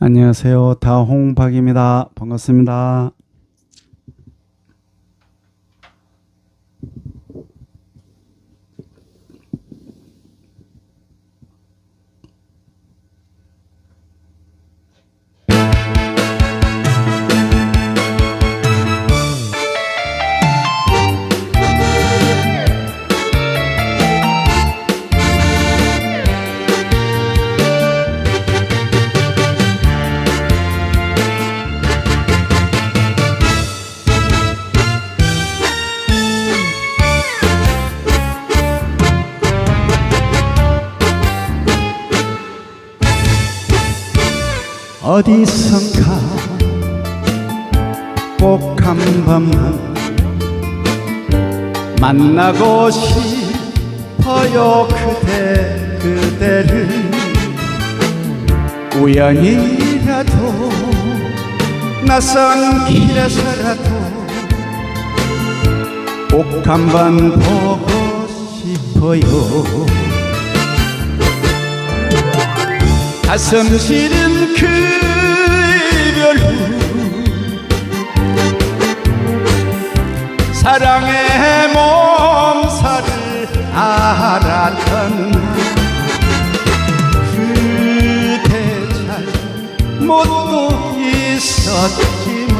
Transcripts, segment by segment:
안녕하세요. 다홍박입니다. 반갑습니다. 어디선가 꼭 한 번만 만나고 싶어요. 그대 그대를 우연이라도 낯선 길에서라도 꼭 한 번 보고 싶어요. 가슴 시린 그 이별 후 사랑의 몸살을 알았던 그대 잘 못도 있었지만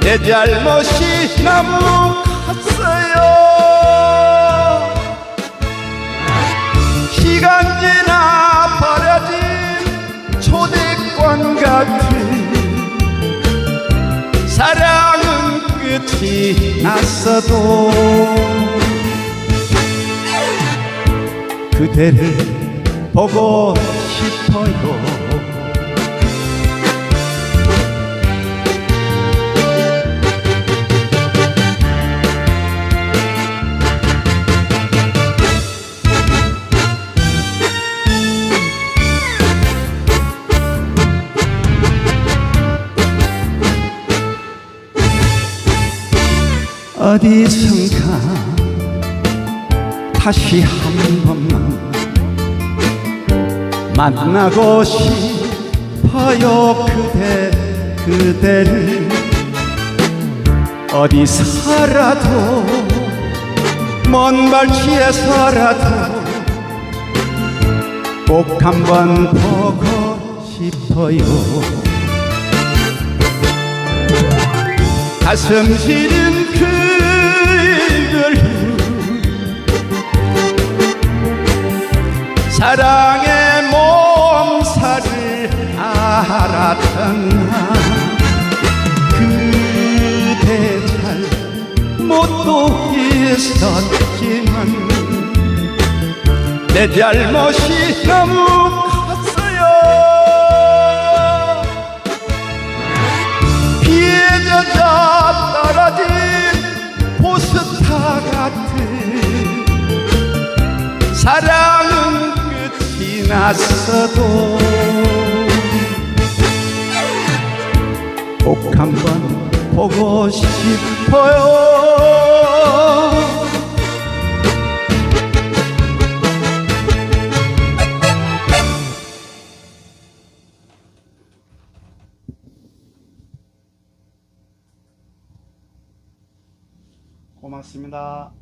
내 잘못이 너무 사랑은 끝이 났어도 그대를 보고 싶어요 어디선가? 다시 한 번만 만나고 싶어요 그대 그대를. 어디서라도 먼 발치에서라도 꼭 한번 보고 싶어요. 가슴 시린 그 사랑의 몸살을 알았던 나 그대 잘못도 있었지만 내 잘못이 너무 컸어요. 젖어 떨어진 포스타 같은 끝이 났어도 꼭 한번 보고 싶어요 고맙습니다.